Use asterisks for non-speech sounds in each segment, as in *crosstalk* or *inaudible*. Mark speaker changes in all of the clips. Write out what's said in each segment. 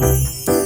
Speaker 1: 안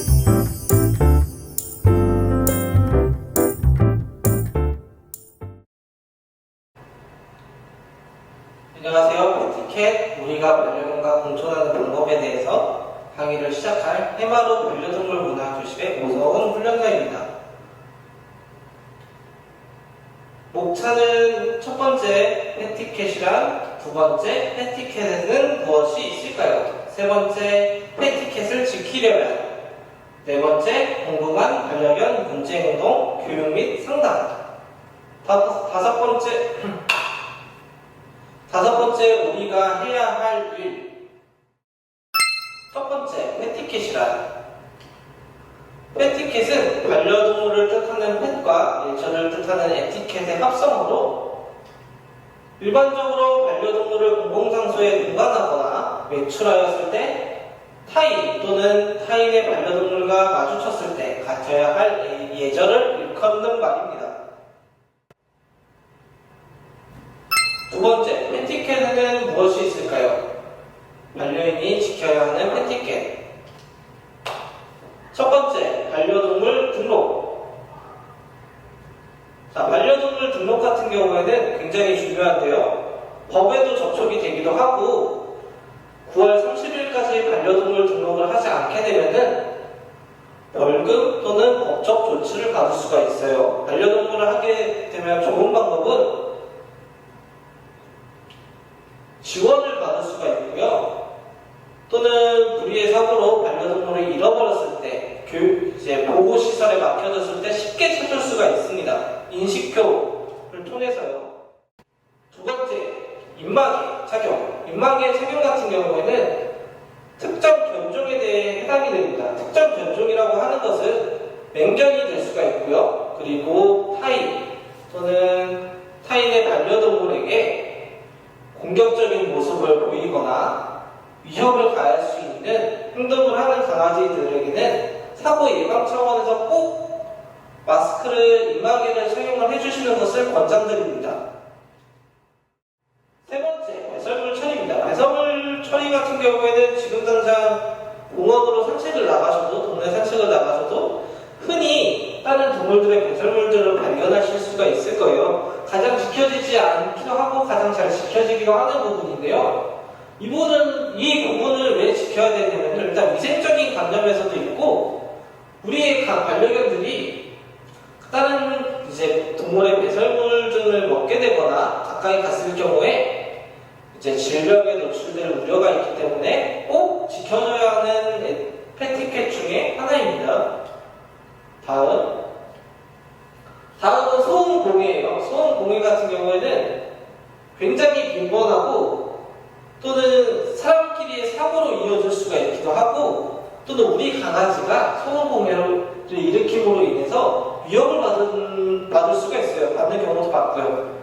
Speaker 1: 첫 번째, 패티켓이란. 패티켓은 반려동물을 뜻하는 펫과 예절을 뜻하는 에티켓의 합성어로 일반적으로 반려동물을 공공장소에 동반하거나 외출하였을 때 타인 또는 타인의 반려동물과 마주쳤을 때 갖춰야 할 예절을 일컫는 말입니다. 두 번째, 팬티켓에는 무엇이 있을까요? 반려인이 지켜야 하는 팬티켓. 첫 번째, 반려동물 등록. 자, 반려동물 등록 같은 경우에는 굉장히 중요한데요. 법에도 접촉이 되기도 하고, 9월 30일까지 반려동물 등록을 하지 않게 되면은 벌금 또는 법적 조치를 받을 수가 있어요. 반려동물을 하게 되면 좋은 방법은 지원을 받을 수가 있고요. 또는 불의의 사고로 반려동물을 잃어버렸을 때, 교육, 이제 보호시설에 맡겨졌을 때 쉽게 찾을 수가 있습니다. 인식표를 통해서요. 두 번째, 입마개 착용. 입마개 착용 같은 경우에는 특정 견종에 대해 해당이 됩니다. 특정 견종이라고 하는 것은 맹견이 될 수가 있고요. 그리고 타인 또는 타인의 반려동물에게 공격적인 모습을 보이거나 위협을 가할 수 있는 행동을 하는 강아지들에게는 사고 예방 차원에서 꼭 마스크를 이마개를 착용을 해주시는 것을 권장드립니다. 세 번째, 배설물 처리입니다. 배설물 처리 같은 경우에는 지금 당장 공원으로 산책을 나가셔도, 동네 산책을 나가셔도 흔히 다른 동물들의 배설물들을 발견하실 수가 있을 거예요. 가장 지켜지지 않기도 하고 가장 잘 지켜지기도 하는 부분인데요. 이 부분은, 이 부분을 왜 지켜야 되냐면 일단 위생적인 관점에서도 있고 우리의 각 반려견들이 다른 이제 동물의 배설물 등을 먹게 되거나 가까이 갔을 경우에 이제 질병에 노출될 우려가 있기 때문에 꼭 지켜줘야 하는 패티켓 중에 하나입니다. 다음. 다음은 소음 공해예요. 소음 공해 같은 경우에는 굉장히 빈번하고 또는 사람끼리의 사고로 이어질 수가 있기도 하고 또는 우리 강아지가 소음공해를 일으킴으로 인해서 위협을 받은, 받을 수가 있어요. 받는 경우도 봤고요.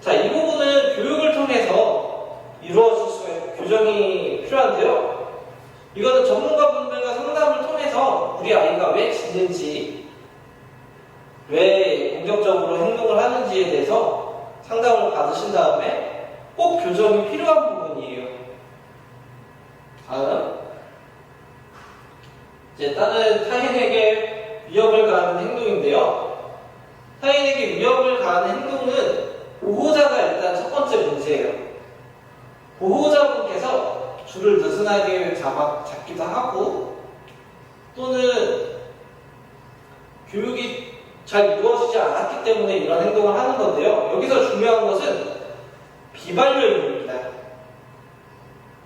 Speaker 1: 자, 이 부분은 교육을 통해서 이루어질 수가 있고 교정이 필요한데요. 이거는 전문가분들과 상담을 통해서 우리 아이가 왜 짖는지, 왜 공격적으로 행동을 하는지에 대해서 상담을 받으신 다음에 꼭 교정이 필요한 부분이에요. 다음. 이제 다른 타인에게 위협을 가하는 행동인데요. 타인에게 위협을 가하는 행동은 보호자가 일단 첫 번째 문제예요. 보호자분께서 줄을 느슨하게 잡아, 잡기도 하고 또는 교육이 잘 이루어지지 않았기 때문에 이런 행동을 하는 건데요. 여기서 중요한 것은 비반려인입니다.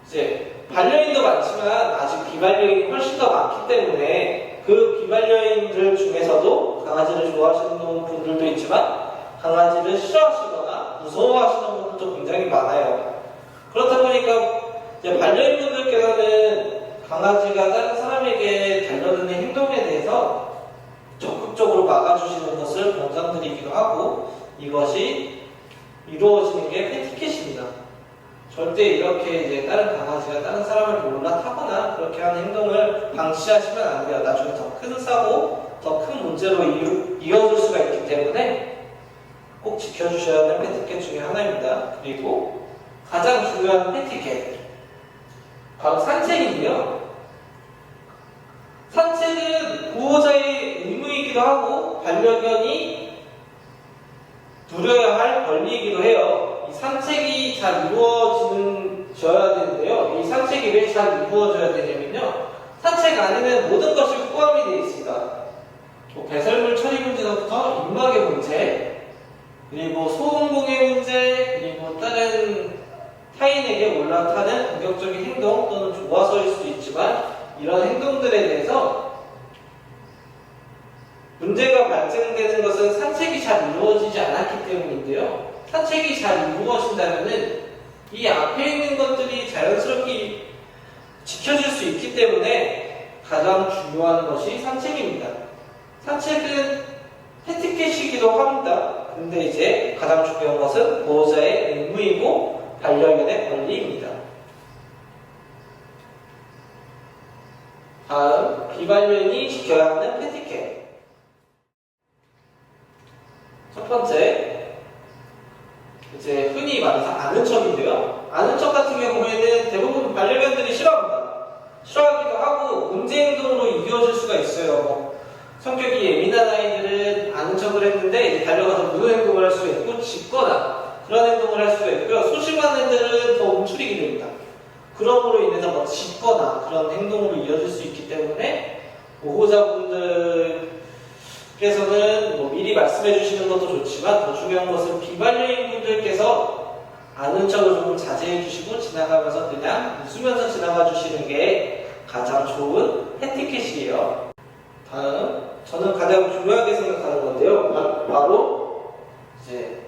Speaker 1: 이제 반려인도 많지만 아직 비반려인이 훨씬 더 많기 때문에 그 비반려인들 중에서도 강아지를 좋아하시는 분들도 있지만 강아지를 싫어하시거나 무서워하시는 분들도 굉장히 많아요. 그렇다 보니까 이제 반려인 분들께서는 강아지가 다른 사람에게 달려드는 행동에 대해서 적극적으로 막아주시는 것을 권장드리기도 하고 이것이 이루어지는 게 패티켓입니다. 절대 이렇게 이제 다른 강아지가 다른 사람을 올라타거나 그렇게 하는 행동을 방치하시면 안 돼요. 나중에 더 큰 사고, 더 큰 문제로 이어질 수가 있기 때문에 꼭 지켜주셔야 하는 패티켓 중에 하나입니다. 그리고 가장 중요한 패티켓 바로 산책인데요. 친구이기도 하고 반려견이 누려야 할 권리이기도 해요. 이 산책이 잘 이루어지는 져야 되는데요. 이 산책이 왜 잘 이루어져야 되냐면요. 산책 안에는 모든 것이 포함이 되어 있습니다. 뭐 배설물 처리 문제부터 입막의 문제, 그리고 소음공해 문제, 그리고 다른 타인에게 올라타는 공격적인 행동 또는 좋아서일 수도 있지만 이런 행동들에 대해서 문제가 발생되는 것은 산책이 잘 이루어지지 않았기 때문인데요. 산책이 잘 이루어진다면은 이 앞에 있는 것들이 자연스럽게 지켜질 수 있기 때문에 가장 중요한 것이 산책입니다. 산책은 패티켓이기도 합니다. 근데 이제 가장 중요한 것은 보호자의 의무이고 반려견의 권리입니다. 다음, 비반려인이 지켜야 하는 패티켓. 첫 번째, 이제 흔히 말해서 아는 척인데요. 아는 척 같은 경우에는 대부분 반려견들이 싫어합니다. 싫어하기도 하고 문제 행동으로 이어질 수가 있어요. 뭐 성격이 예민한 아이들은 아는 척을 했는데 이제 달려가서 무슨 행동을 할 수가 있고 짖거나 그런 행동을 할 수가 있고요. 소심한 애들은 더 움츠리게 됩니다. 그럼으로 인해서 뭐 짖거나 그런 행동으로 이어질 수 있기 때문에 보호자분들께서는 뭐 미리 말씀해 주시는 것도 좋지만 더 중요한 것은 비반려인 분들께서 아는 척을 조금 자제해 주시고 지나가면서 그냥 웃으면서 지나가 주시는 게 가장 좋은 해티켓이에요. 다음, 저는 가장 중요하게 생각하는 건데요. 바- 바로 이제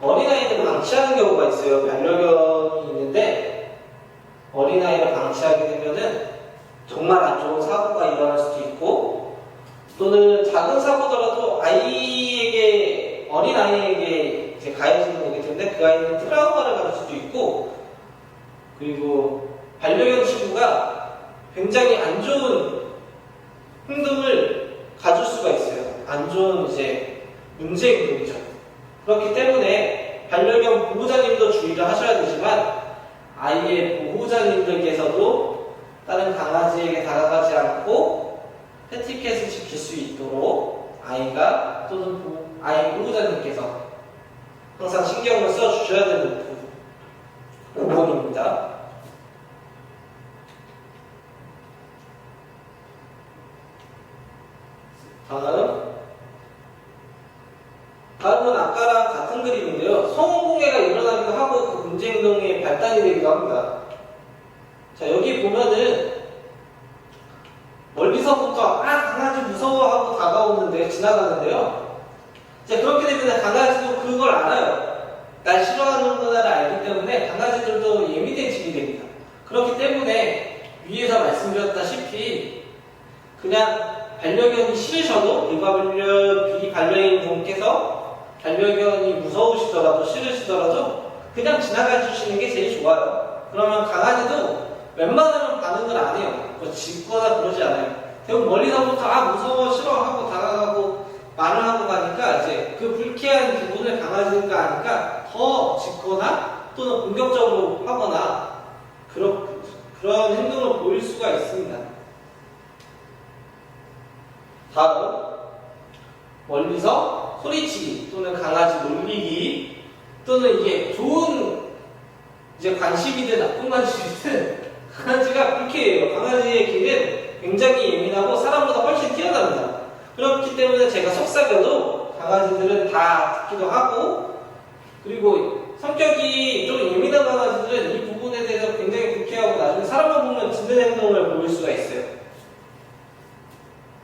Speaker 1: 어린아이들 방치하는 경우가 있어요. 반려견이 있는데 어린아이를 방치하게 되면은 정말 안 좋은 사고가 일어날 수도 있고 또는 작은 사고더라도 아이에게 어린아이에게 이제 가해지는 거기 때문에 그 아이는 트라우마를 받을 수도 있고 그리고 반려견 친구가 굉장히 안 좋은 행동을 가질 수가 있어요. 안 좋은 이제 문제 행동이죠. 그렇기 때문에 반려견 보호자님도 주의를 하셔야 되지만 아이의 보호자님들께서도 다른 강아지에게 다가가지 않고 패티켓을 지킬 수 있도록 아이가 또는 보- 아이 보호자님께서 항상 신경을 써 주셔야 되는 부- 부분입니다. 다음 다음은 아까랑 같은 그림인데요. 성공공해가 일어나기도 하고 그 문제 행동의 발단이 되기도 합니다. 자 여기 보면은 멀리서부터 아 강아지 무서워하고 다가오는데 지나가는데요. 자 그렇게 되면 강아지도 그걸 알아요. 날 싫어하는구나를 알기 때문에 강아지들도 예민해 지게 됩니다. 그렇기 때문에 위에서 말씀드렸다시피 그냥 반려견이 싫으셔도 비반려 비반려인 분께서 반려견이 무서우시더라도 싫으시더라도 그냥 지나가 주시는 게 제일 좋아요. 그러면 강아지도 웬만하면 반응을 안 해요. 뭐 짖거나 그러지 않아요. 대부분 멀리서부터 아 무서워 싫어 하고 다가가고 말을 하고 가니까 이제 그 불쾌한 기분을 강아지가 아니까 더 짖거나 또는 공격적으로 하거나 그런 그런 행동을 보일 수가 있습니다. 다음 멀리서 소리치기 또는 강아지 놀리기 또는 이게 좋은 이제 관심이든 나쁜 관심이든 *laughs* 강아지가 불쾌해요. 강아지의 귀는 굉장히 예민하고 사람보다 훨씬 뛰어납니다. 그렇기 때문에 제가 속삭여도 강아지들은 다 듣기도 하고 그리고 성격이 좀 예민한 강아지들은 이 부분에 대해서 굉장히 불쾌하고 나중에 사람을 보면 짖는 행동을 보일 수가 있어요.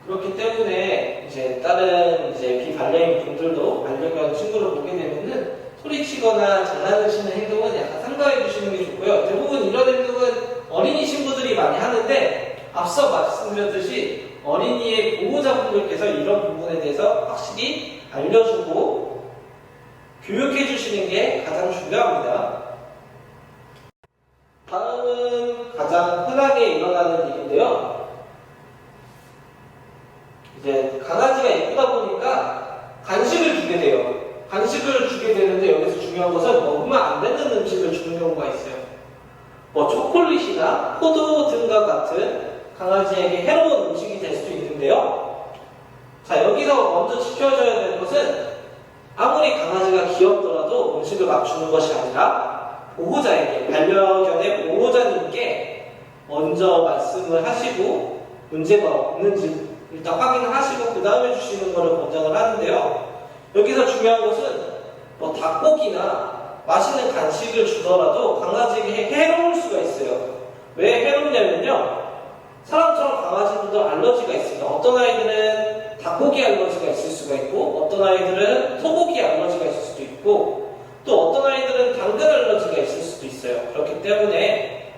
Speaker 1: 그렇기 때문에 이제 다른 이제 비반려인 분들도 반려견 친구를 보게 되면은 소리치거나 장난을 치는 행동은 약간 삼가해 주시는 게 좋고요. 대부분 이런 행동은 어린이 친구들이 많이 하는데 앞서 말씀드렸듯이 어린이의 보호자분들께서 이런 부분에 대해서 확실히 알려주고 교육해 주시는 게 가장 중요합니다. 다음은 가장 흔하게 일어나는 일인데요. 이제 강아지가 예쁘다 보니까 간식을 주게 돼요. 간식을 주게 되는데 여기서 중요한 것은 먹으면 안 되는 음식을 주는 경우가 있어요. 뭐 초콜릿이나 포도 등과 같은 강아지에게 해로운 음식이 될 수도 있는데요. 자, 여기서 먼저 지켜줘야 되는 것은 아무리 강아지가 귀엽더라도 음식을 막 주는 것이 아니라 보호자에게, 반려견의 보호자님께 먼저 말씀을 하시고 문제가 없는지 일단 확인을 하시고 그 다음에 주시는 것을 권장을 하는데요. 여기서 중요한 것은 뭐 닭고기나 맛있는 간식을 주더라도 강아지에게 해로울 수가 있어요. 왜 해롭냐면요. 사람처럼 강아지들도 알러지가 있습니다. 어떤 아이들은 닭고기 알러지가 있을 수가 있고, 어떤 아이들은 소고기 알러지가 있을 수도 있고, 또 어떤 아이들은 당근 알러지가 있을 수도 있어요. 그렇기 때문에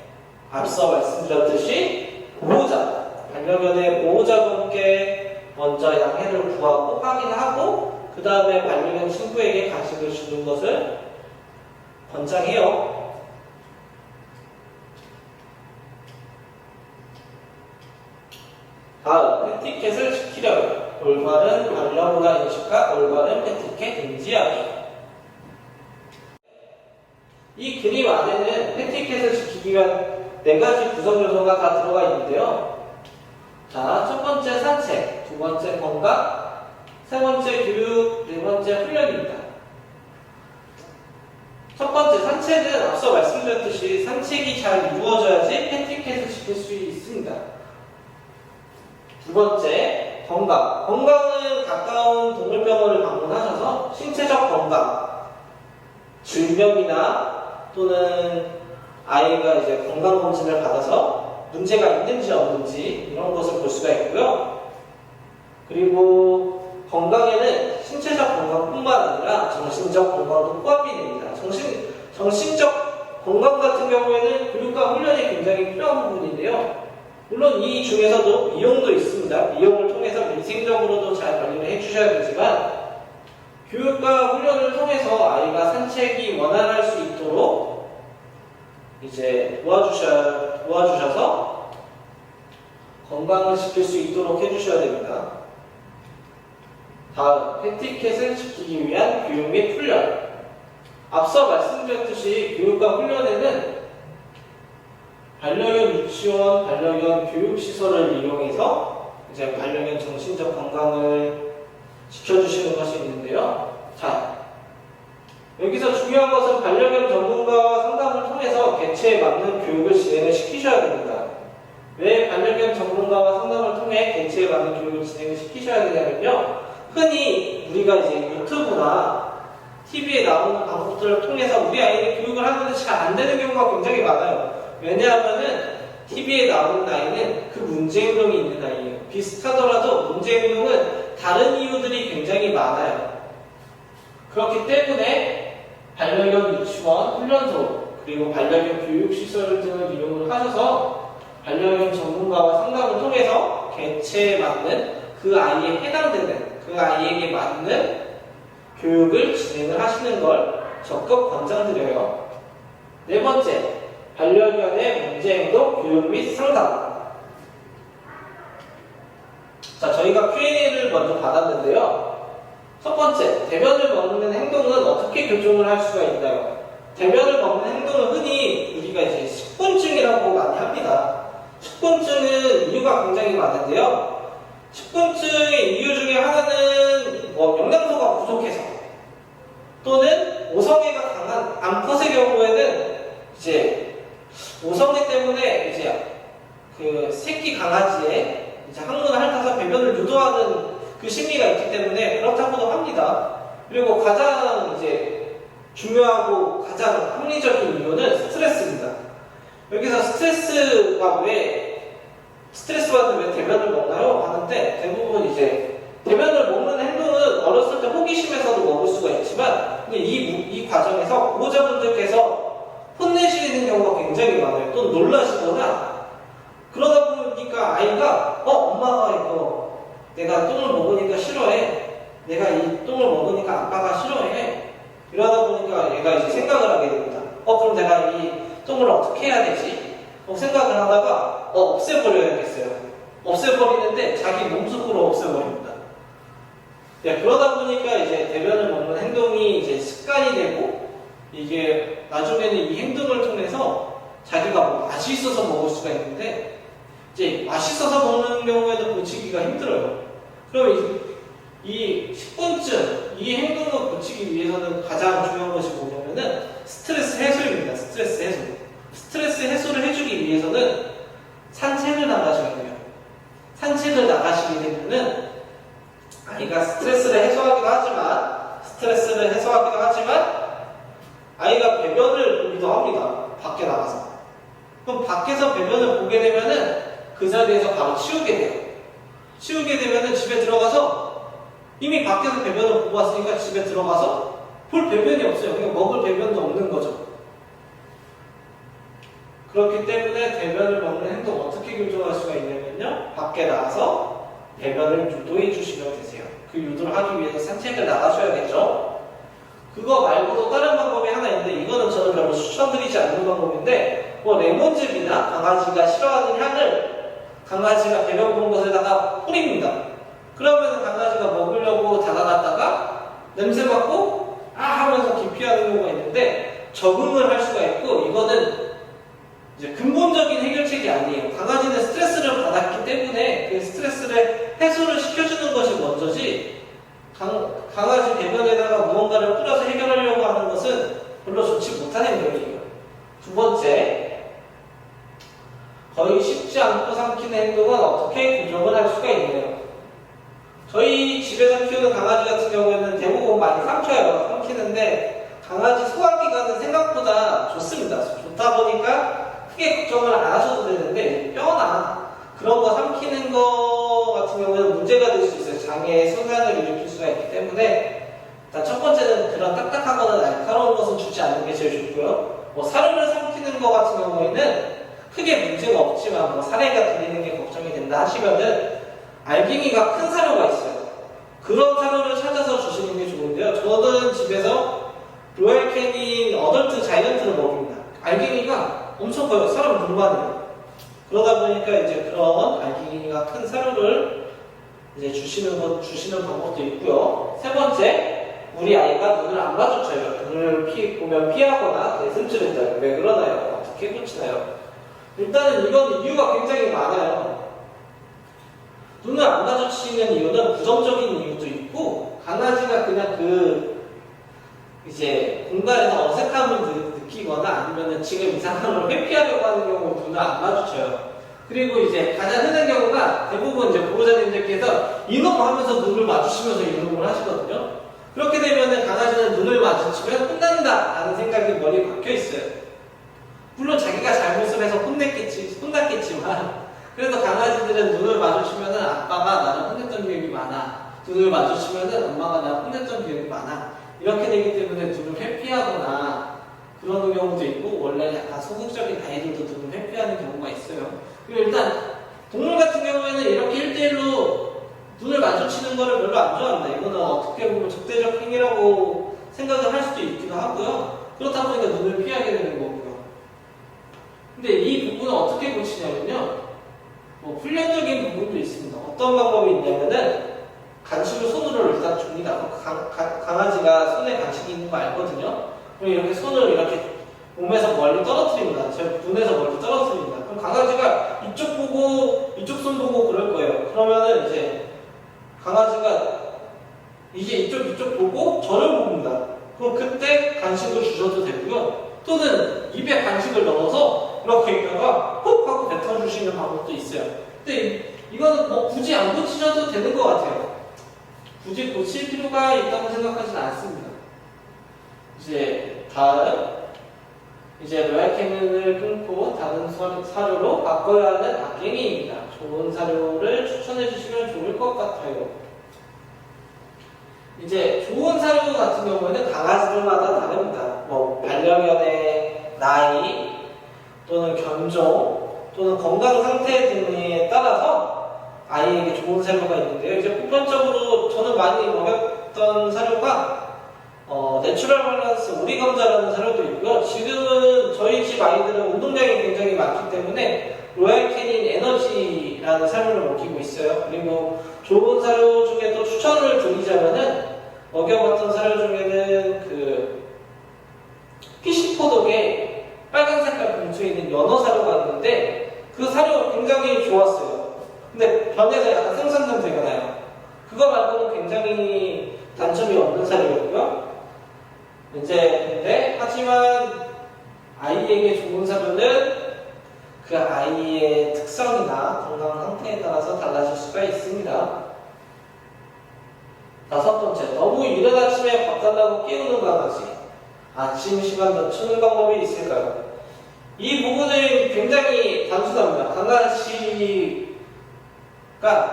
Speaker 1: 앞서 말씀드렸듯이 보호자, 반려견의 보호자분께 먼저 양해를 구하고 확인하고, 그 다음에 반려견 친구에게 간식을 주는 것을 권장해요. 다음, 패티켓을 지키려면 올바른 반려문화 인식과 올바른 패티켓 인지하기. 이 그림 안에는 패티켓을 지키기 위한 네 가지 구성 요소가 다 들어가 있는데요. 자, 첫 번째 산책, 두 번째 건강, 세 번째 교육, 네 번째 훈련입니다. 첫 번째 산책은 앞서 말씀드렸듯이 산책이 잘 이루어져야지 패티켓을 지킬 수 있습니다. 두 번째, 건강. 건강은 가까운 동물병원을 방문하셔서 신체적 건강, 질병이나 또는 아이가 이제 건강검진을 받아서 문제가 있는지 없는지 이런 것을 볼 수가 있고요. 그리고 건강에는 신체적 건강뿐만 아니라 정신적 건강도 포함이 됩니다. 정신, 정신적 건강 같은 경우에는 교육과 훈련이 굉장히 필요한 부분인데요. 물론 이 중에서도 미용도 있습니다. 미용을 통해서 위생적으로도 잘 관리를 해주셔야 되지만 교육과 훈련을 통해서 아이가 산책이 원활할 수 있도록 이제 도와주셔, 도와주셔서 건강을 지킬 수 있도록 해주셔야 됩니다. 다음, 패티켓을 지키기 위한 교육 및 훈련. 앞서 말씀드렸듯이 교육과 훈련에는 반려견 유치원, 반려견 교육시설을 이용해서 이제 반려견 정신적 건강을 지켜주시는 것이 있는데요. 자, 여기서 중요한 것은 반려견 전문가와 상담을 통해서 개체에 맞는 교육을 진행을 시키셔야 됩니다. 왜 반려견 전문가와 상담을 통해 개체에 맞는 교육을 진행을 시키셔야 되냐면요. 흔히 우리가 이제 유튜브나 TV에 나오는 방법들을 통해서 우리 아이를 교육을 하는데 잘 안 되는 경우가 굉장히 많아요. 왜냐하면은 TV에 나오는 아이는 그 문제 행동이 있는 아이예요. 비슷하더라도 문제 행동은 다른 이유들이 굉장히 많아요. 그렇기 때문에 반려견 유치원, 훈련소, 그리고 반려견 교육시설 등을 이용을 하셔서 반려견 전문가와 상담을 통해서 개체에 맞는 그 아이에 해당되는 그 아이에게 맞는 교육을 진행을 하시는 걸 적극 권장드려요. 네 번째, 반려견의 문제행동 교육 및 상담. 자, 저희가 Q&A를 먼저 받았는데요. 첫 번째, 대변을 먹는 행동은 어떻게 교정을 할 수가 있나요? 대변을 먹는 행동은 흔히 우리가 이제 식곤증이라고 많이 합니다. 식곤증은 이유가 굉장히 많은데요. 식곤증의 이유 중에 하나는 뭐 영양소가 부족해서 또는 오성애가 강한 암컷의 경우에는 이제 오성애 때문에 이제 그 새끼 강아지의 이제 항문을 핥아서 배변을 유도하는 그 심리가 있기 때문에 그렇다고도 합니다. 그리고 가장 이제 중요하고 가장 합리적인 이유는 스트레스입니다. 여기서 스트레스가 왜 스트레스 받으면 왜 대변을 먹나요? 하는데 대부분 이제 대변을 먹는 행동은 어렸을 때 호기심에서도 먹을 수가 있지만 이, 무- 이 과정에서 보호자분들께서 혼내시는 경우가 굉장히 많아요. 또 놀라시거나 그러다 보니까 아이가 어 엄마가 이거 내가 똥을 먹으니까 싫어해. 내가 이 똥을 먹으니까 아빠가 싫어해. 이러다 보니까 얘가 이제 생각을 하게 됩니다. 어 그럼 내가 이 똥을 어떻게 해야 되지? 어, 생각을 하다가 어 없애버려야겠어요. 없애버리는데 자기 몸속으로 없애버립니다. 네, 그러다 보니까 이제 대변을 먹는 행동이 이제 습관이 되고 이게 나중에는 이 행동을 통해서 자기가 뭐 맛이 있어서 먹을 수가 있는데 이제 맛있어서 먹는 경우에는 고치기가 힘들어요. 그럼 이- 이 10분쯤 이 행동을 고치기 위해서는 가장 중요한 것이 뭐냐면은 스트레스 해소입니다. 스트레스 해소. 스트레스 해소를 해주기 위해서는 산책을 나가셔야 돼요. 산책을 나가시게 되면은 아이가 스트레스를 해소하기도 하지만 스트레스를 해소하기도 하지만 아이가 배변을 보기도 합니다. 밖에 나가서. 그럼 밖에서 배변을 보게 되면은 그 자리에서 바로 치우게 돼요. 치우게 되면은 집에 들어가서 이미 밖에서 배변을 보고 왔으니까 집에 들어가서 볼 배변이 없어요. 그냥 먹을 배변도 없는 거죠. 그렇기 때문에 대변을 먹는 행동 어떻게 교정할 수가 있냐면요. 밖에 나가서 배변을 유도해 주시면 되세요. 그 유도를 하기 위해서 산책을 나가셔야겠죠. 그거 말고도 다른 방법이 하나 있는데 이거는 저는 별로 추천드리지 않는 방법인데 뭐 레몬즙이나 강아지가 싫어하는 향을 강아지가 배변 본 곳에다가 뿌립니다. 그러면 강아지가 먹으려고 다가갔다가 냄새 맡고 아 하면서 기피하는 경우가 있는데 적응을 할 수가 있고 이거는 이제 근본적인 해결책이 아니에요. 강아지는 스트레스를 받았기 때문에 그 스트레스를 해소를 시켜주는 것이 먼저지 강, 강아지 배변에다가 무언가를 뿌려서 해결하려고 하는 것은 별로 좋지 못한 행동이에요. 두 번째, 거의 쉽지 않고 삼키는 행동은 어떻게 교정을 할 수가 있나요? 저희 집에서 키우는 강아지 같은 경우에는 대부분 많이 삼켜요. 삼키는데 강아지 소화기관은 생각보다 좋습니다. 좋다 보니까 크게 걱정을 안 하셔도 되는데 뼈나 그런 거 삼키는 거 같은 경우에는 문제가 될 수 있어요. 장애에 손상을 일으킬 수가 있기 때문에 일단 첫 번째는 그런 딱딱하거나 날카로운 것은 주지 않는 게 제일 좋고요. 뭐 사료를 삼키는 거 같은 경우에는 크게 문제가 없지만 뭐 사례가 들리는 게 걱정이 된다 하시면은 알갱이가 큰 사료가 있어요. 그런 사료를 찾아서 주시는 게 좋은데요. 저는 집에서 로얄 캐닌 어덜트 자이언트를 먹입니다. 알갱이가 엄청 커요. 사람 동반이에요. 그러다 보니까 이제 그런 알갱이가 큰 사료를 이제 주시는 것 주시는 방법도 있고요. 세 번째, 우리 아이가 눈을 안 마주쳐요. 눈을 피, 보면 피하거나 내슴츠른다. 왜 그러나요? 어떻게 고치나요? 일단은 이건 이유가 굉장히 많아요. 눈을 안 마주치는 이유는 부정적인 이유도 있고 강아지가 그냥 그 이제 공간에서 어색함을 느- 느끼거나 아니면은 지금 이 상황을 회피하려고 하는 경우 눈을 안 마주쳐요. 그리고 이제 가장 흔한 경우가 대부분 이제 보호자님들께서 이놈 하면서 눈을 마주치면서 이놈을 하시거든요. 그렇게 되면은 강아지는 눈을 마주치면 혼난다 라는 생각이 머리에 박혀 있어요. 물론 자기가 잘못을 해서 혼냈겠지, 혼났겠지만 그래도 강아지들은 눈을 마주치면은 아빠가 나를 혼냈던 기억이 많아. 눈을 마주치면은 엄마가 나를 혼냈던 기억이 많아. 이렇게 되기 때문에 눈을 회피하거나 그러는 경우도 있고 원래 약간 소극적인 아이들도 눈을 회피하는 경우가 있어요. 그리고 일단 동물 같은 경우에는 이렇게 1대1로 눈을 마주치는 거를 별로 안 좋아합니다. 이거는 어떻게 보면 적대적 행위라고 생각을 할 수도 있기도 하고요. 그렇다 보니까 눈을 피하게 되는 거고요. 근데 이 부분은 어떻게 고치냐면요. 뭐 훈련적인 부분도 있습니다. 어떤 방법이 있냐면은 간식을 손으로 일단 줍니다. 그럼 강, 가- 강아지가 손에 간식이 있는 거 알거든요. 그럼 이렇게 손을 이렇게 몸에서 멀리 떨어뜨립니다. 제 눈에서 멀리 떨어뜨립니다. 그럼 강아지가 이쪽 보고 이쪽 손 보고 그럴 거예요. 그러면은 이제 강아지가 이제 이쪽 이쪽 보고 저를 봅니다. 그럼 그때 간식을 주셔도 되고요. 또는 입에 간식을 넣어서 이렇게 있다가 훅 하고 뱉어주시는 방법도 있어요. 근데 이거는 뭐 굳이 안 고치셔도 되는 것 같아요. 굳이 고칠 필요가 있다고 생각하지는 않습니다. 이제 다음 이제 로얄캐는을 끊고 다른 사- 사료로 바꿔야 하는 악갱이입니다. 좋은 사료를 추천해 주시면 좋을 것 같아요. 이제 좋은 사료 같은 경우에는 강아지들마다 다릅니다. 뭐 반려견의 나이 또는 견종 또는 건강 상태 등에 따라서 아이에게 좋은 사료가 있는데요. 이제 보편적으로 저는 많이 먹였던 사료가 어, 내추럴 밸런스 오리 감자라는 사료도 있고요. 지금은 저희 집 아이들은 운동량이 굉장히 많기 때문에 로얄 캐닌 에너지라는 사료를 먹이고 있어요. 그리고 좋은 사료 중에도 추천을 드리자면은 먹여봤던 사료 중에는 그 피시포독에 빨간 색깔 봉투에 있는 연어 사료가 있는데 그 사료 굉장히 좋았어요. 근데 변에서 약간 냄새가 나요. 그거 말고는 굉장히 단점이 없는 사료였고요. 이제 근데 하지만 아이에게 좋은 사료는 그 아이의 특성이나 건강 상태에 따라서 달라질 수가 있습니다. 다섯 번째, 너무 이른 아침에 밥 달라고 깨우는 강아지. 아침 시간 늦추는 방법이 있을까요? 이 부분은 굉장히 단순합니다. 강아지가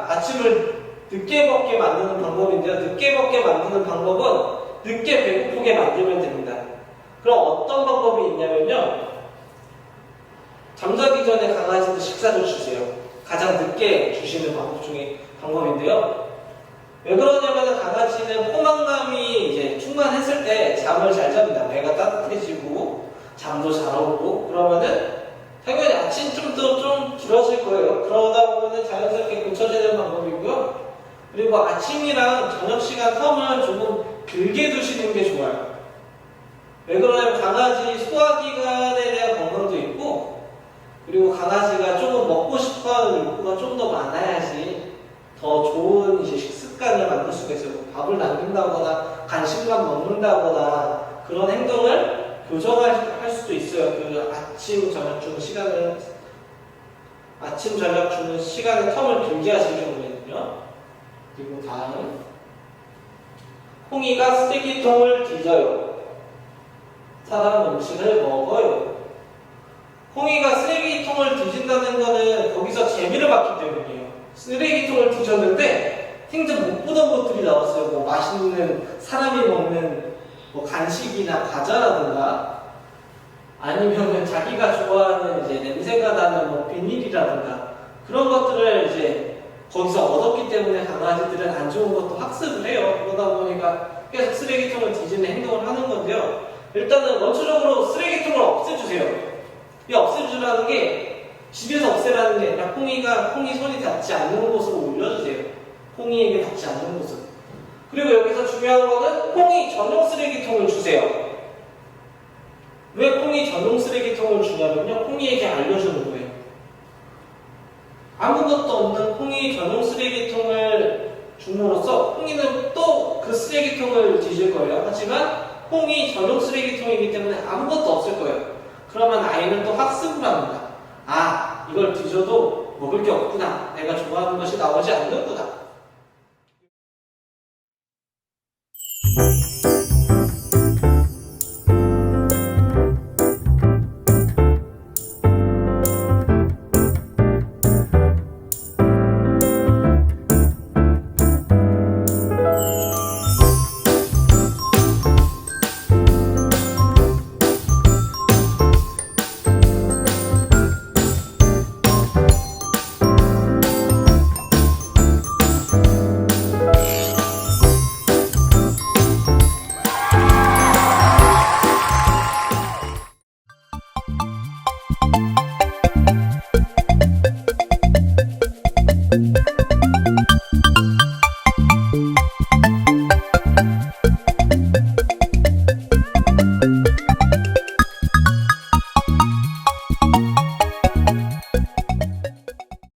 Speaker 1: 아침을 늦게 먹게 만드는 방법인데요. 늦게 먹게 만드는 방법은 늦게 배고프게 만들면 됩니다. 그럼 어떤 방법이 있냐면요. 잠자기 전에 강아지도 식사를 주세요. 가장 늦게 주시는 방법 중에 방법인데요. 왜 그러냐면 강아지는 포만감이 이제 충만했을 때 잠을 잘 잡니다. 배가 따뜻해지고 잠도 잘 오고 그러면은 당연히 아침쯤도 좀 길어질 거예요. 그러다 보면은 자연스럽게 고쳐지는 방법이고요. 그리고 아침이랑 저녁 시간 텀을 조금 길게 두시는 게 좋아요. 왜 그러냐면 강아지 소화기관에 대한 건강도 있고 그리고 강아지가 조금 먹고 싶어하는 욕구가 좀 더 많아야지 더 좋은 이제 식습관을 만들 수가 있어요. 밥을 남긴다거나 간식만 먹는다거나 그런 행동을 교정할 할 수도 있어요. 그 아침 저녁 주는 시간을 아침 저녁 주는 시간의 텀을 길게 하실 경우에는요. 그리고 다음 홍이가 쓰레기통을 뒤져요. 사람 음식을 먹어요. 홍이가 쓰레기통을 뒤진다는 거는 거기서 재미를 봤기 때문이에요. 쓰레기통을 뒤졌는데 생전 못 보던 것들이 나왔어요. 뭐 맛있는 사람이 먹는 뭐 간식이나 과자라든가 아니면은 자기가 좋아하는 이제 냄새가 나는 뭐 비닐이라든가 그런 것들을 이제 거기서 얻었기 때문에 강아지들은 안 좋은 것도 학습을 해요. 그러다 보니까 계속 쓰레기통을 뒤지는 행동을 하는 건데요. 일단은 원초적으로 쓰레기통을 없애주세요. 이 없애주라는 게 집에서 없애라는 게 아니라 콩이가 콩이 손이 닿지 않는 곳으로 올려주세요. 콩이에게 닿지 않는 곳으로. 그리고 여기서 중요한 거는 콩이 전용 쓰레기통을 주세요. 왜 콩이 전용 쓰레기통을 주냐면요. 콩이에게 알려주는 거예요. 아무것도 없는 콩이 전용 쓰레기통을 줌으로써 콩이는 또 그 쓰레기통을 뒤질 거예요. 하지만 콩이 전용 쓰레기통이기 때문에 아무것도 없을 거예요. 그러면 아이는 또 학습을 합니다. 아, 이걸 뒤져도 먹을 게 없구나. 내가 좋아하는 것이 나오지 않는구나.